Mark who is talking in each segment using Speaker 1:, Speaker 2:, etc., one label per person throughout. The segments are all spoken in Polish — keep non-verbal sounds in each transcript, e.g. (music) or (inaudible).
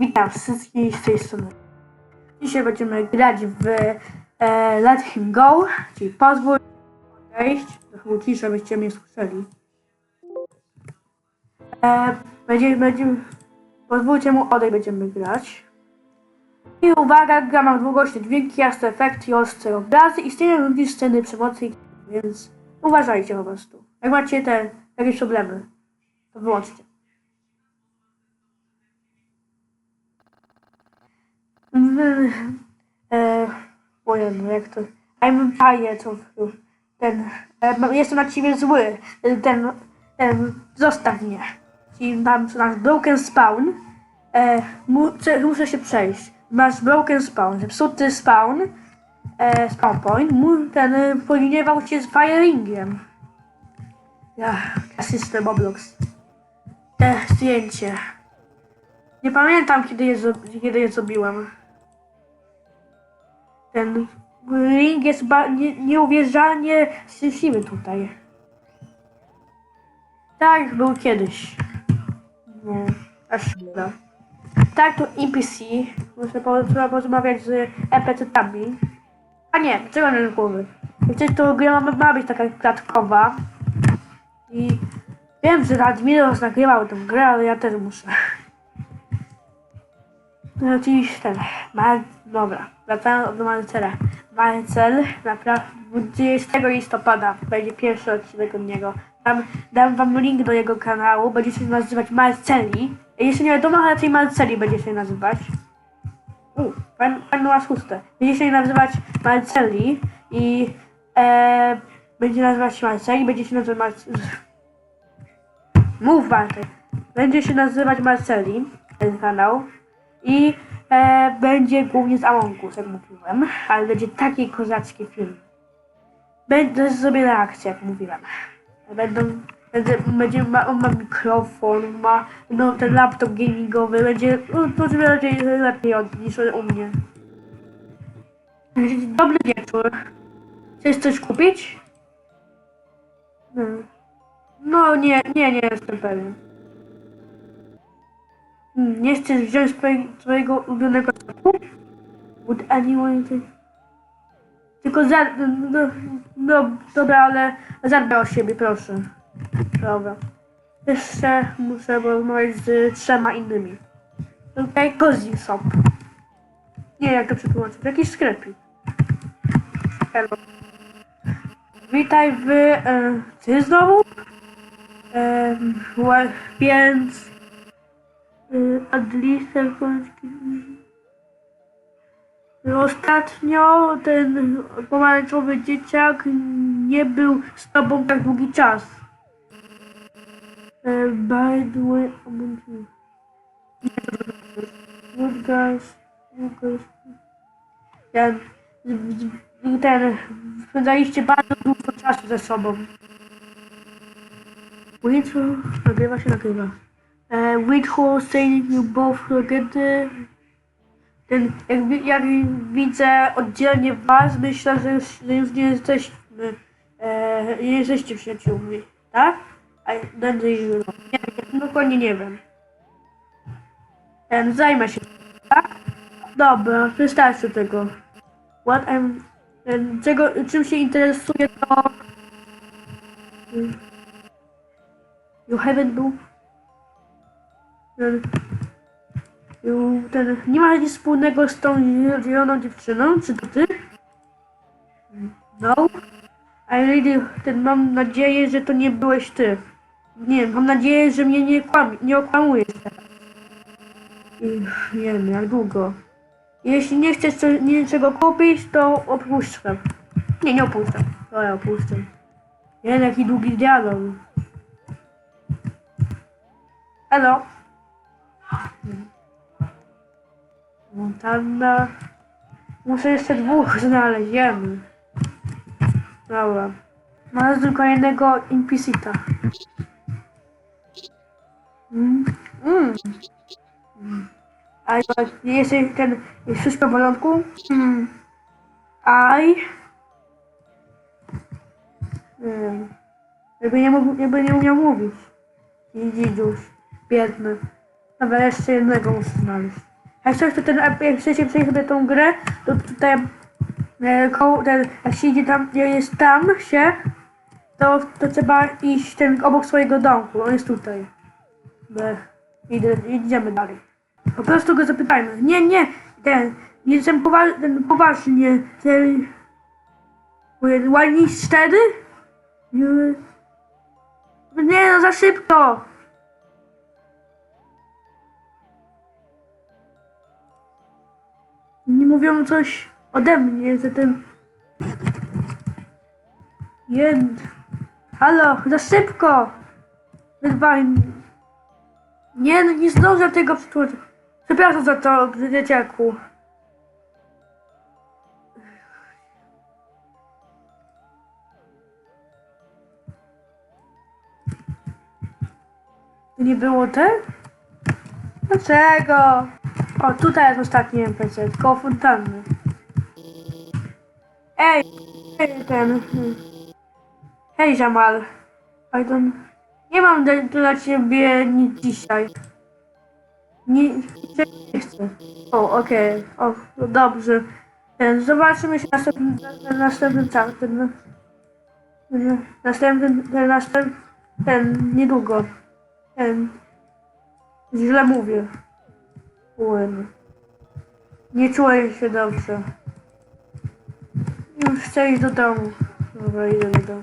Speaker 1: Witam wszystkich z tej strony. Dzisiaj będziemy grać w e, Let Him Go, czyli pozwól odejść. Trochę ciszę, żebyście mnie słyszeli. E, będziemy, będziemy, pozwólcie mu odejść, będziemy grać. I uwaga, gra ma długości dźwięki, jasne efekty, ostre obrazy, istnieją również sceny przemocy, więc uważajcie po prostu. Jak macie te jakieś problemy, to wyłączcie. E, ojej, jak to... I'm tired of you. Ten... E, jestem na ciebie zły. Ten... ten zostaw mnie. Czyli mam nasz broken spawn. E, muszę się przejść. Masz broken spawn, zepsuty spawn. E, spawn point. Mu, ten e, powiniewał cię z firingiem. Ja, system Roblox. Te zdjęcie. Nie pamiętam kiedy je, kiedy je zrobiłem. Ten ring jest nie, nieuwierzalnie szczęśliwy tutaj. Tak był kiedyś. Nie, aż szkoda. Tak to NPC. Muszę po, porozmawiać z NPC-tami. A nie, czego nie głowy. Przecież to gra ma, ma być taka klatkowa. I wiem, że Admiros nagrywał tę grę, ale ja też muszę. No oczywiście ten, mal, dobra, wracając do Malcela. Malcel, naprawdę 20 listopada będzie pierwszy odcinek od niego. Dam, dam wam link do jego kanału, będzie się nazywać Malceli. Jeśli nie wiadomo, ale raczej Malceli będzie się nazywać. U, pan, pan ma. Będzie się nazywać Malceli i e, będzie nazywać się Malceli, będzie się nazywać Malceli. Mów Bartek. Będzie się nazywać Marceli, ten kanał. I e, będzie głównie z Among Us, jak mówiłem. Ale będzie taki kozacki film. Będę sobie reakcję, jak mówiłem. Będą, będzie, będzie ma, on ma mikrofon, ma no, ten laptop gamingowy, będzie no, to będzie lepiej, od, niż u mnie. Dobry wieczór. Chcesz coś kupić? Hmm. No nie, nie, nie jestem pewien. Nie chcesz wziąć twojego ulubionego sklepu? Would anyone. Tylko za... No, no, dobra, ale zadbaj o siebie, proszę. Dobra. Jeszcze muszę porozmawiać z trzema innymi. Okej, Cozy Shop. Nie, jak to przetłumaczyć? Jakiś sklepik. Hello. Witaj w... E, ty znowu? Ła- więc y, Adlister Polski. Ostatnio ten pomarańczowy dzieciak nie był z tobą tak długi czas. E, By the way, a moment. Good guys, good guys. Ten, spędzaliście bardzo dużo czasu ze sobą. Which nagrywa się nagrywa. E, which was saying you both together. Ten, jak, jak widzę oddzielnie was, myślę, że już, że już nie jesteśmy, e, nie jesteście przyjaciółmi, tak? A będę nie wiem, dokładnie nie wiem. Ten, zajmę się, tak? Dobra, wystarczy tego. What I'm, ten, czego, czym się interesuje, to... You haven't been. Ten, ten, nie ma nic wspólnego z tą zieloną dziewczyną, czy to ty? No. I really, ten, mam nadzieję, że to nie byłeś ty. Nie, mam nadzieję, że mnie nie, kłam, nie okłamujesz nie wiem, jak długo. Jeśli nie chcesz co, niczego kupić, to opuszczam. Nie, nie opuszczam. Ale opuszczam. Jeden jaki długi dialog. Hello. Montana. Muszę jeszcze dwóch znaleźć, wiem. Dobra. Znalazłem kolejnego NPC-ta. Mm. Mm. Mm. A jesteś ten... Jest wszystko w porządku? Mm. I... Nie wiem. Jakby nie, mógł, jakby nie umiał mówić. I dzidziuś. Biedny. Dobra, jeszcze jednego muszę znaleźć. Jak coś, to ten, jak chcecie przejść sobie tą grę, to tutaj e, koło, ten, jak się idzie tam, gdzie jest tam się, to, to trzeba iść ten obok swojego domku. On jest tutaj. Idę, idziemy dalej. Po prostu go zapytajmy. Nie, nie, ten, jestem powa ten, poważnie. Ten, ładni cztery? Nie no, za szybko. Mówią coś ode mnie, zatem... Jed... Halo, za szybko! Wydwaj... Nie, no nie zdążę tego przetłumaczyć. Przepraszam za to, dzieciaku. Nie było te? Dlaczego? O, tutaj jest ostatni NPC, koło fontanny. Ej, ej, ten... hmm. Hej, Jamal. I. Nie mam dla, ciebie nic dzisiaj. Nie, nie chcę. O, okej. O, no dobrze. Ten, zobaczymy się następnym, na, na następnym. Ten, ten, następny, ten, następny, ten, niedługo. Ten, źle mówię. Płyn. Nie czuję się dobrze. Już chcę iść do domu. Dobra, idę do domu.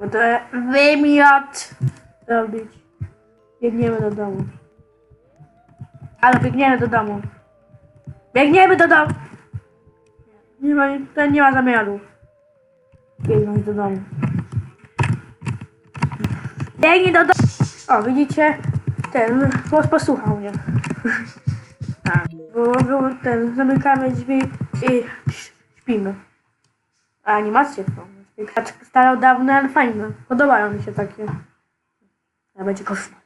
Speaker 1: Będę wymiot robić. Biegniemy do domu. Ale biegniemy do domu. Biegniemy do domu! Nie ma, ten nie ma zamiaru. Biegnąć do domu. Biegnij do domu! O, widzicie? Ten, głos posłuchał mnie. (laughs) Tak, ten, zamykamy drzwi i śpimy. A animacje są. Stare dawne, ale fajne. Podobają mi się takie. A będzie koszmar.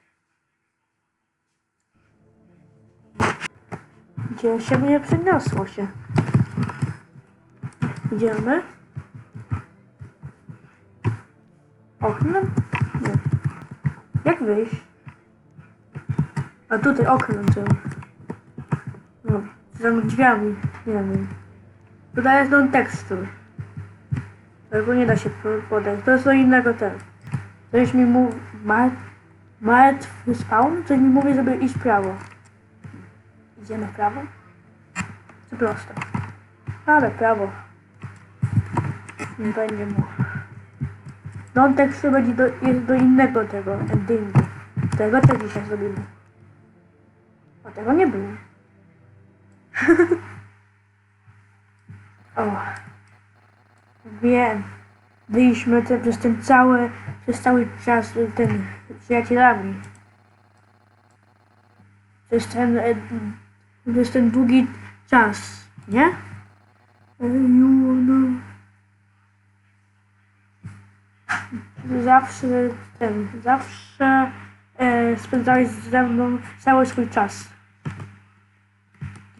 Speaker 1: Gdzie się mnie przeniosło się? Idziemy? Oknem? Nie. Jak wyjść? A tutaj oknem trzeba. No, za drzwiami. Nie wiem. Jest non tekstur. Tego nie da się po- podać. To jest do innego ten. Coś mi mówi... Martwy spawn? Coś mi mówi, żeby iść prawo. Idziemy prawo? Czy prosto? Ale prawo. Nie będzie mu. Non tekstur będzie do, jest do innego tego endingu. Tego też dzisiaj zrobimy. A tego nie było. (laughs) o. Wiem. Byliśmy te, przez ten cały, przez cały czas ten przyjacielami. Przez ten, e, przez ten długi czas, nie? E, know. Zawsze ten, zawsze e, spędzałeś ze mną cały swój czas.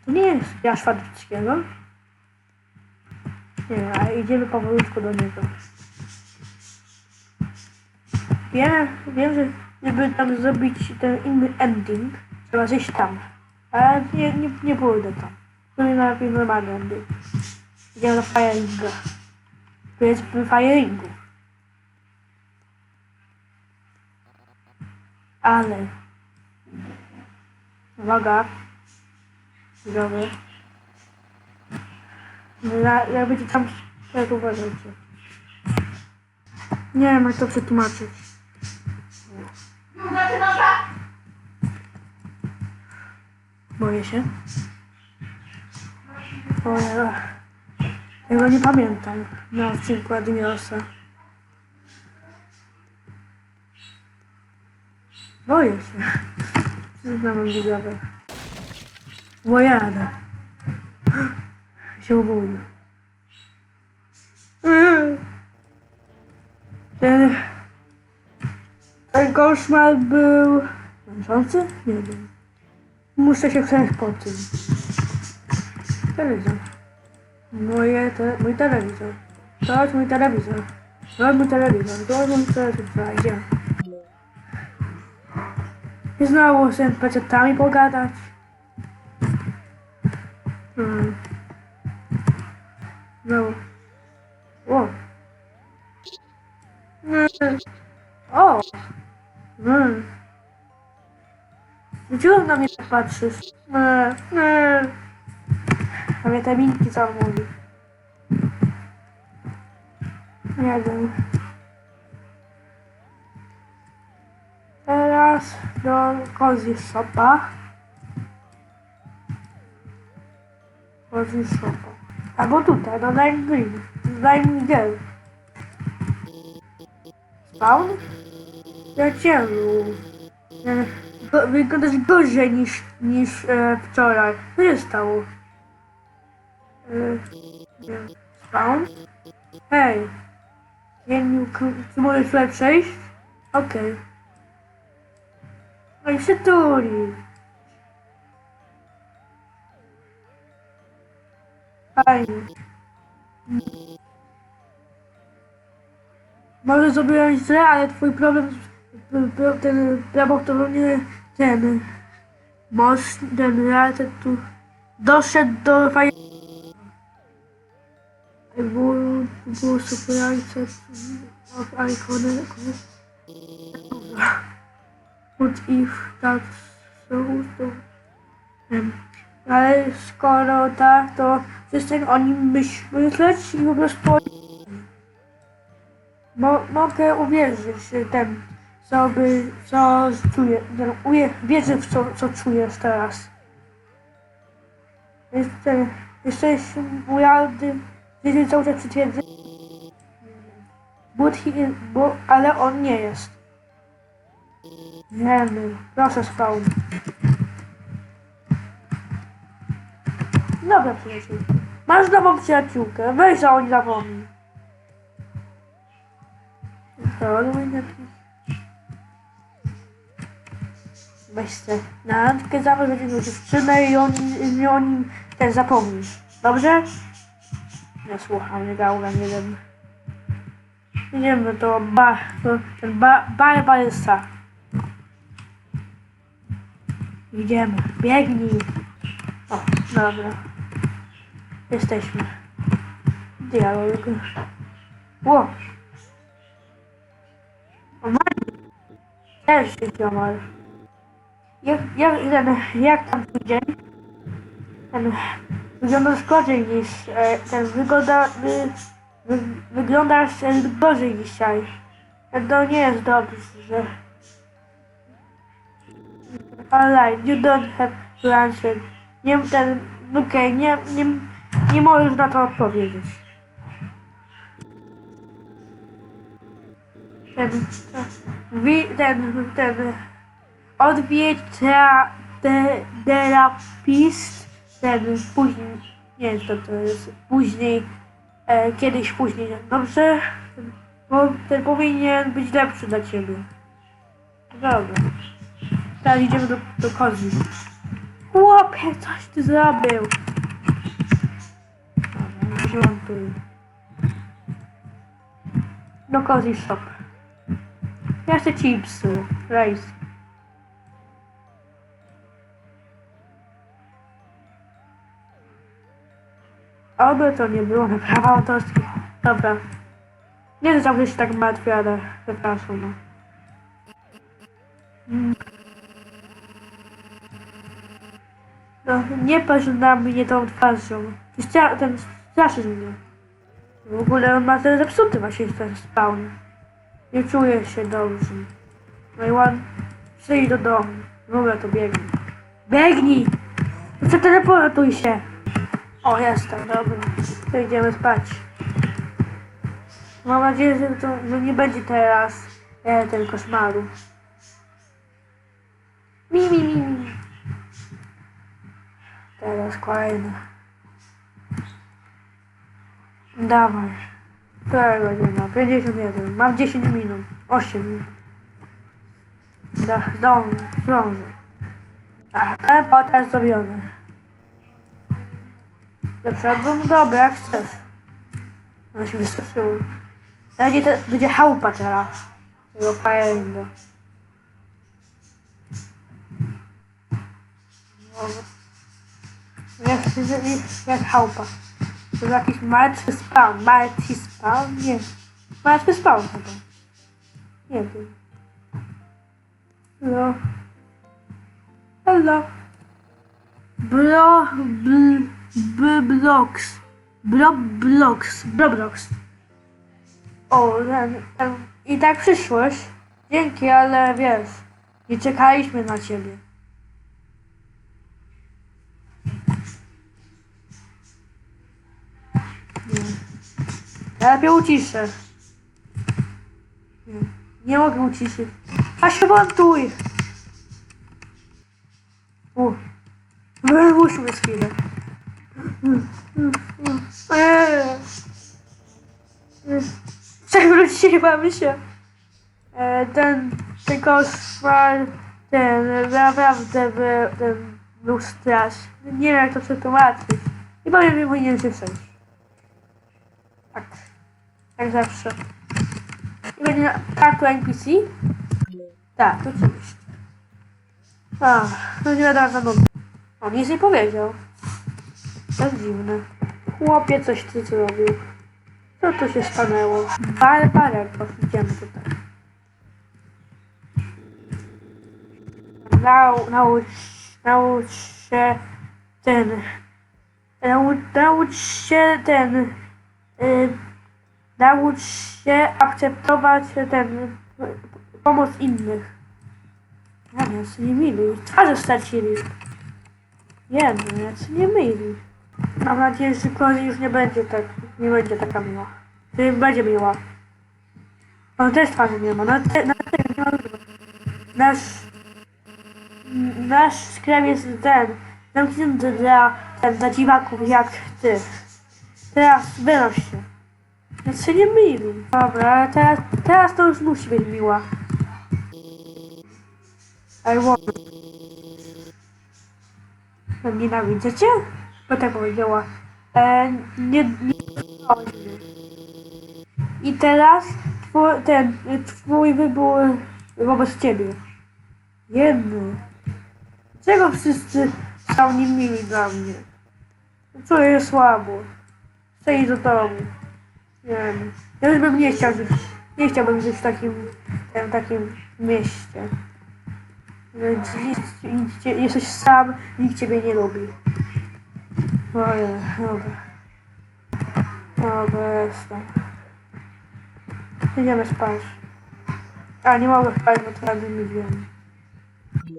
Speaker 1: To nie jest ja Szwadowskiego. Nie, a idziemy powolutku do niego. Wiem, wiem, że żeby tam zrobić ten inny ending, trzeba zejść tam. Ale nie, nie, nie pójdę tam. To nie najlepiej normalny ending. Idziemy do Fireinga. Tu jest w Fireingu. Ale... Uwaga. Widzowie. Ja, jak będzie tam... Jak uważajcie. Nie wiem jak to przetłumaczyć. Boję się. O ja. Tego nie pamiętam na odcinku Admiosa. Boję się. (laughs) Przyznam widzowie. Bo jadę. Się. Ten, koszmar był męczący? Nie wiem. Muszę się przejąć po tym. Telewizor. Moje te, mój telewizor. To jest mój telewizor. To jest mój telewizor. To jest mój telewizor. Idziemy. I znowu z NPC-tami pogadać. Hmm. No. O. Mm. O. Mm. Dlaczego na mnie tak patrzysz? Mm. Mm. A witaminki co on mówi? Nie wiem. Teraz do Cozy Shopa. Cozy Shopa. Albo tutaj, do Lime Green. Lime Gel. Spawn? Przyjacielu. E, go- Wyglądasz gorzej niż, niż e, wczoraj. Co się stało? E. Spawn? Hej. Jeniu, czy możesz tutaj przejść? Okej. No i przytuli. Fajnie. Może zrobiłeś źle, ale twój problem, p- p- ten problem to nie ten most, ten ratet tu doszedł do fajnego. Było, było supierające of icony. What if that's so, to... Em, Ale skoro tak, to przestań o nim myśl, myśleć i po prostu... Mo, mogę uwierzyć ten, co by, co czuję, ten, uje, wierzę w co, co czujesz teraz. Jestem, jesteś młody, jesteś cały czas he is, bo, ale on nie jest. Wiemy, proszę spał. Dobra przyjaciółka. Masz nową przyjaciółkę, weź za oni zapomnij. Weź se na randkę zawsze będzie dziewczynę i on, i o nim też zapomnisz. Dobrze? Nie słucham, nie gałgam, nie wiem. Idziemy do ba, do ten ba, barbarzysta. Idziemy, biegnij. O, dobra. Jesteśmy. Dialog. Ło. Też ziomal. Jak, jak, ten, jak tam twój dzień? Ten, wyglądasz gorzej niż, e, ten, wygląda, wy, wy, wyglądasz e, gorzej dzisiaj. To nie jest dobrze. Alright, you don't have answer. Nie, ten, okej, nie, nie, nie możesz na to odpowiedzieć. Ten, wi, ten, ten, odwiedź tera, te, terapist, ten, później, nie co to jest, później, e, kiedyś później, dobrze? Ten, bo, ten powinien być lepszy dla ciebie. Dobra. Teraz idziemy do, do kozy. Chłopie, coś ty zrobił. Dobra, wziąłem tu. Do cozy shop. Ja chcę chipsy. Rice. Oby to nie było na prawa autorskie. Dobra. Nie wiem, że się tak martwię, ale przepraszam. No. No, nie patrz na mnie tą twarzą. Stra- ten straszysz mnie. W ogóle on ma zepsuty właśnie ten spawn. Nie czuję się dobrze. No i ładnie. Przyjdź do domu. Dobra, to biegnij. Biegnij! No Przeteleportuj się! O, jestem, dobra. To idziemy spać. Mam nadzieję, że to że nie będzie teraz e, ten koszmaru. Mi, mi, mi, mi. Teraz kolejny. Dawaj. Która godzina? 51. Mam 10 minut. 8 minut. Da, zdążę. Zdążę. Ten potem zrobiony. Do przodu? No dobra, jak chcesz. No się wystraszyło. Będzie, te, będzie chałupa teraz. Tego pająka. Jak, jak chałupa. To jakiś martwy spawn. Martwy spawn? Nie. Martwy spawn chyba. Nie wiem. Hello. Hello. Bro, bl, b. Bro, blocks. Bro, blocks. O, ten, ten, i tak przyszłość. Dzięki, ale wiesz, nie czekaliśmy na ciebie. Ja lepiej uciszę. Nie, nie mogę uciszyć. A się montuj! U. Wymusił z chwilę. Eee. Przewróciłam się. E, ten, ten koszmar, ten naprawdę by, ten był straszny. Nie wiem jak to przetłumaczyć. I powiem, że powinien się przejść. Tak. Jak zawsze. I będzie kartu NPC? Tak, oczywiście. A, no nie wiadomo nudno. On nic nie powiedział. To jest dziwne. Chłopie, coś ty zrobił. Co tu się stanęło? Barbareko, idziemy tutaj. Nau, naucz, naucz się ten. Nau, naucz się ten. Y, naucz się akceptować ten. Pomoc innych. Ja nie, nie mili. Twarze stracili. Jedno, co nie mili. Mam nadzieję, że już nie będzie tak, nie będzie taka miła. Że będzie miła. On też twarzy nie ma, na, te, na tego nie ma. Nasz, nasz sklep jest ten, zamknięty dla, dla dziwaków jak ty. Teraz wynoś się. Więc się nie myli. Dobra, teraz, teraz to już musi być miła. I want. No, Nienawidzę cię? Bo tak powiedziała. E, nie, nie. I teraz twój, ten, twój wybór wobec ciebie. Jedny. Czego wszyscy są niemili dla mnie? Czuję słabo. Chcę iść do domu. Nie wiem. Ja już bym nie chciał żyć. Nie chciałbym żyć w takim, w takim mieście. Jesteś sam, nikt ciebie nie lubi. Ojej, dobra. Dobra, jestem. Idziemy spać. A, nie mogę spać, bo teraz mi wiem. I.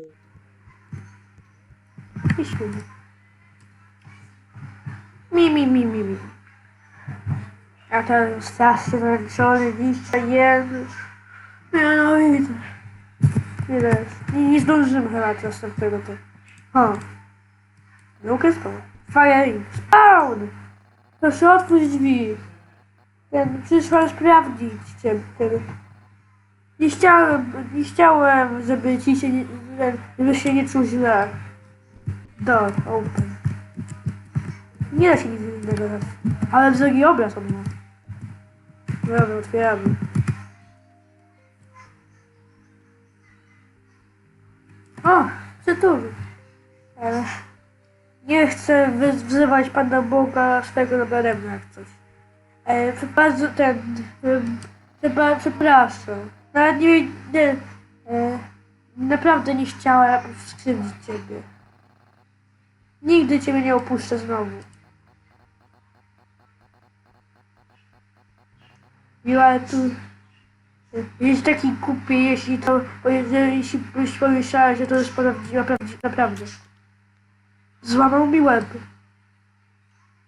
Speaker 1: Mi, mi, mi, mi, mi. A ten strasznie zmęczony dzisiaj jest. Nienawidzę. Ile jest? Nie, nie zdążymy chyba do następnego to. O. Lukę spawn. Fire Spawn! Proszę otwórz drzwi. Ja przyszłam sprawdzić cię. ciebie. Nie chciałem, nie chciałem, żeby ci się nie, żebyś się nie czuł źle. Door open. Nie da się nic innego dać. Ale wzrogi obraz on ma. Dobra, otwieramy. O, przytul. Ale nie chcę wzywać Pana Boga swego nadaremno jak coś. E, bardzo ten... Chyba, przepraszam. Nawet nie, nie e, naprawdę nie chciałem skrzywdzić Ciebie. Nigdy Ciebie nie opuszczę znowu. Miła, tu... Jest taki głupie, jeśli to... Jeśli, jeśli pomyślała, że to prawdziwe, prawdziwe, naprawdę. Złamał mi łeb.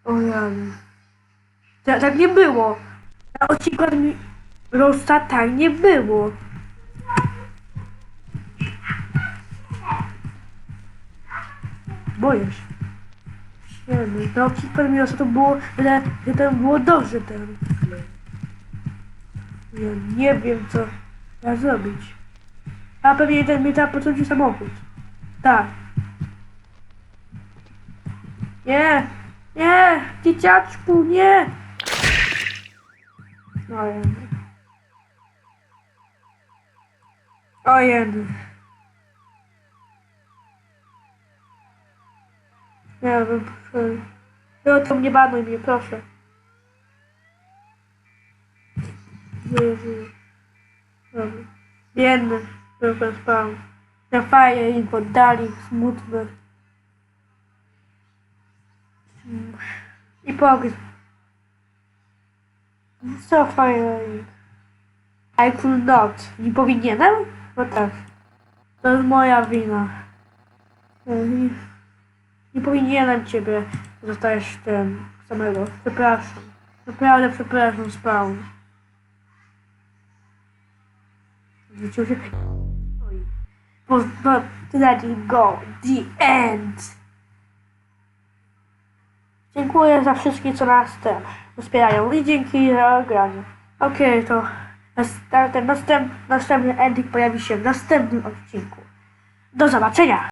Speaker 1: O Jan. Tak, tak nie było. Na odcinku mi... Rosta tak nie było. Boję się. Nie wiem, na odcinku Mirosa to było... Że, że to było dobrze ten. Ja nie wiem co ja zrobić. A pewnie ten mnie tam potrącił samochód. Tak. Nie! Nie! Dzieciaczku, nie! Ojen. Ojen. Nie wiem, proszę. No to nie banuj mnie, proszę. Biedny, tylko spał. Na faję ich oddali, smutny. I pogrzeb. Co fajne. I could not. Nie powinienem? No tak. To jest moja wina. Nie, nie powinienem ciebie zostawiać tym samego. Przepraszam. Naprawdę przepraszam, spał. Się. Stoi. Was not letting go. The end. Dziękuję za wszystkich, co nas ten wspierają i dzięki za granie. Okej, to nas- ten następ, następny ending pojawi się w następnym odcinku. Do zobaczenia!